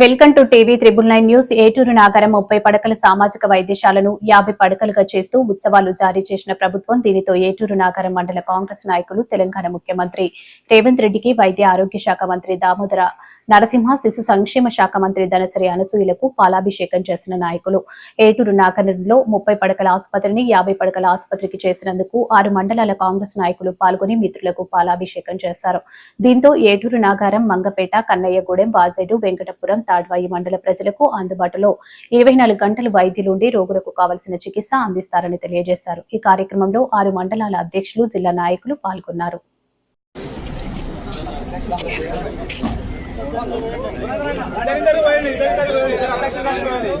Welcome to TV triple nine news. Eturunagaram ముప్పై పడకల సామాజిక వైద్యశాలను యాభై పడకలుగా చేస్తూ ఉత్సవాలు జారీ చేసిన ప్రభుత్వం దీనితో ఏటూరు నాగరం మండల కాంగ్రెస్ నాయకులు తెలంగాణ ముఖ్యమంత్రి రేవంత్ రెడ్డికి వైద్య ఆరోగ్య శాఖ మంత్రి దామోదర నరసింహ శిశు సంక్షేమ శాఖ మంత్రి ధనసరి అనసూయలకు పాలాభిషేకం చేసిన నాయకులు. ఏటూరు నాగరంలో ముప్పై పడకల ఆసుపత్రిని యాభై పడకల ఆసుపత్రికి చేసినందుకు ఆరు మండలాల కాంగ్రెస్ నాయకులు పాల్గొని మిత్రులకు పాలాభిషేకం చేశారు. దీంతో ఏటూరు నాగారం మంగపేట కన్నయ్యగూడెం వాజేడు వెంకటపురం తాడ్వాయి మండల ప్రజలకు అందుబాటులో ఇరవై నాలుగు గంటలు వైద్యులుండి రోగులకు కావలసిన చికిత్స అందిస్తారని తెలియజేశారు. ఈ కార్యక్రమంలో ఆరు మండలాల అధ్యక్షులు జిల్లా నాయకులు పాల్గొన్నారు.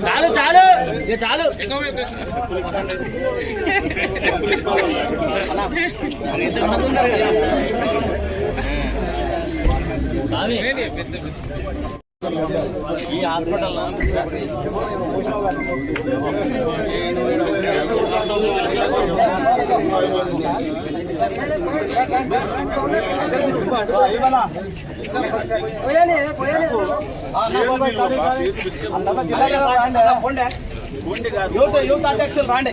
చాలు చాలు చాలు. ఈ హాస్పిటల్ యూత్ యూత్ అధ్యక్షులు రాండి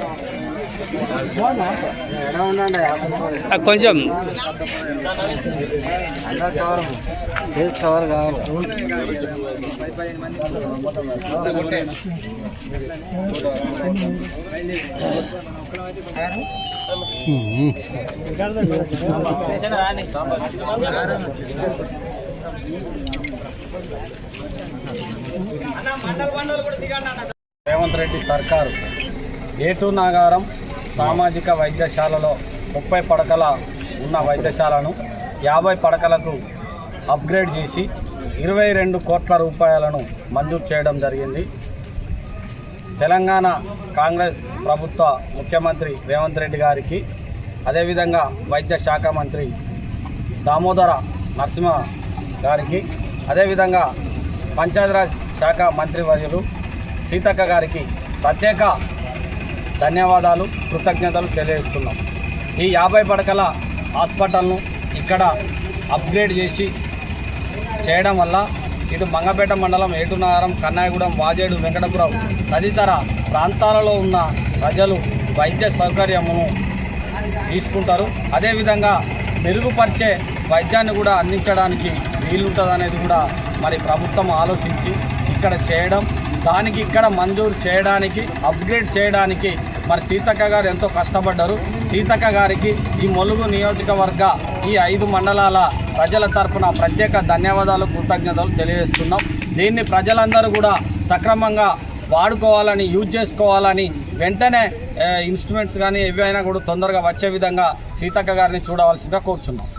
కొంచెం. ఫేస్ కవర్ కావాలి రేవంత్ రెడ్డి సర్కారు. ఏటు నాగారం సామాజిక వైద్యశాలలో ముప్పై పడకల ఉన్న వైద్యశాలను యాభై పడకలకు అప్గ్రేడ్ చేసి ఇరవై రెండు కోట్ల రూపాయలను మంజూరు చేయడం జరిగింది. తెలంగాణ కాంగ్రెస్ ప్రభుత్వ ముఖ్యమంత్రి రేవంత్ రెడ్డి గారికి అదేవిధంగా వైద్య శాఖ మంత్రి దామోదర నరసింహ గారికి అదేవిధంగా పంచాయతీరాజ్ శాఖ మంత్రివర్యులు సీతక్క గారికి ప్రత్యేక ధన్యవాదాలు కృతజ్ఞతలు తెలియజేస్తున్నాం. ఈ యాభై పడకల హాస్పిటల్ను ఇక్కడ అప్గ్రేడ్ చేసి చేయడం వల్ల ఇటు మంగపేట మండలం ఏటునగరం కన్నాయగూడెం వాజేడు వెంకటపురం తదితర ప్రాంతాలలో ఉన్న ప్రజలు వైద్య సౌకర్యమును తీసుకుంటారు. అదేవిధంగా మెరుగుపరిచే వైద్యాన్ని కూడా అందించడానికి వీలుంటుందనేది కూడా మరి ప్రభుత్వం ఆలోచించి ఇక్కడ చేయడం దానికి ఇక్కడ మంజూరు చేయడానికి అప్గ్రేడ్ చేయడానికి మరి సీతక్క గారు ఎంతో కష్టపడ్డారు. సీతక్క గారికి ఈ మొలుగు నియోజకవర్గ ఈ ఐదు మండలాల ప్రజల తరఫున ప్రత్యేక ధన్యవాదాలు కృతజ్ఞతలు తెలియజేస్తున్నాం. దీన్ని ప్రజలందరూ కూడా సక్రమంగా వాడుకోవాలని యూజ్ చేసుకోవాలని వెంటనే ఇన్స్ట్రుమెంట్స్ కానీ ఏవైనా కూడా తొందరగా వచ్చే విధంగా సీతక్క గారిని చూడవలసిందిగా కోరుచున్నాం.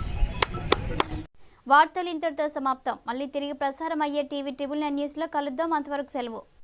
వార్తలు ఇంతటితో సమాప్తం. మళ్ళీ తిరిగి ప్రసారం అయ్యే టీవీ ట్రిబుల్ నైన్ న్యూస్లో కలుద్దాం. అంతవరకు సెలవు.